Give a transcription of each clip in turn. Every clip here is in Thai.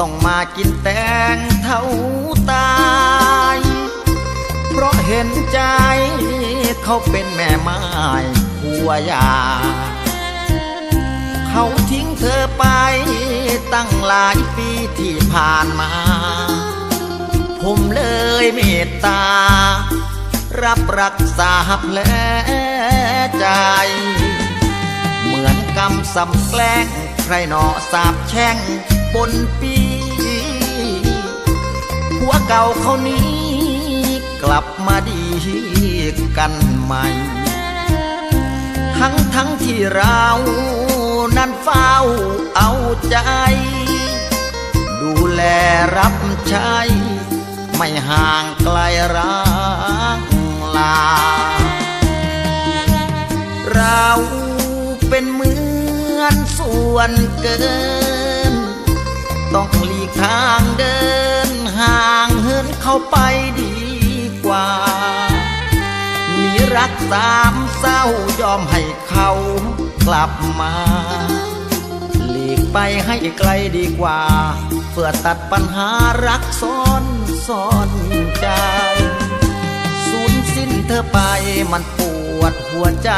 ต้องมากินแตงเท่าตายเพราะเห็นใจเขาเป็นแม่ไม้ผัวยา เขาทิ้งเธอไปตั้งหลายปีที่ผ่านมา ผมเลยเมตตา รับรักษาแผลใจ เหมือนกรรมสำแกล้งใครหนอสาบแช่ง บนปีหัวเก่าเขานี้กลับมาดีกันใหม่ ทั้งทั้งที่เรานั้นเฝ้าเอาใจ ดูแลรับใช้ ไม่ห่างไกลรักลา เราเป็นเหมือนส่วนเกิน ต้องหลีกทางเดินห่างเหินเข้าไปดีกว่าหนีรักสามเศร้ายอมให้เขากลับมา หลีกไปให้ไกลดีกว่า เพื่อตัดปัญหารักซ้อนซ้อนใจสูญสิ้นเธอไปมันปวดหัวใจ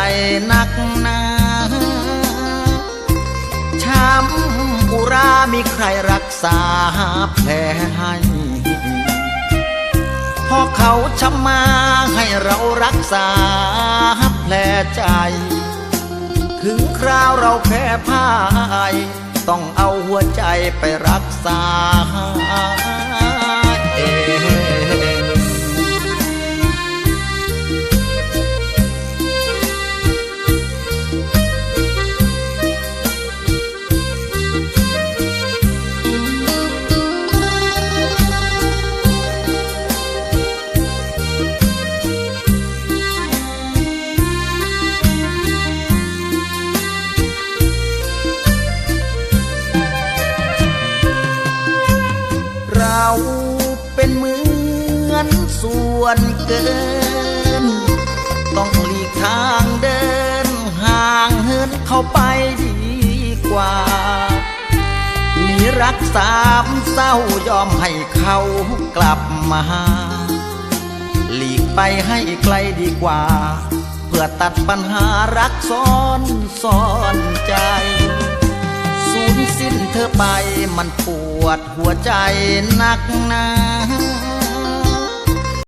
นักหนาช้ำอุรามีใครรัก ษาแผลให้พอเขาชำมาให้เรารักษาแผลใจ ถึงคราวเราแพ้พ่าย ต้องเอาหัวใจไปรักษา เป็นเหมือนส่วนเกิน ต้องหลีกทางเดิน ห่างเหินเข้าไปดีกว่าหนีรักสามเศร้ายอมให้เขากลับมาหลีกไปให้ไกลดีกว่า เพื่อตัดปัญหารักซ้อนซ้อนใจ สูญสิ้นเธอไป มันปวดหัวใจนักหนา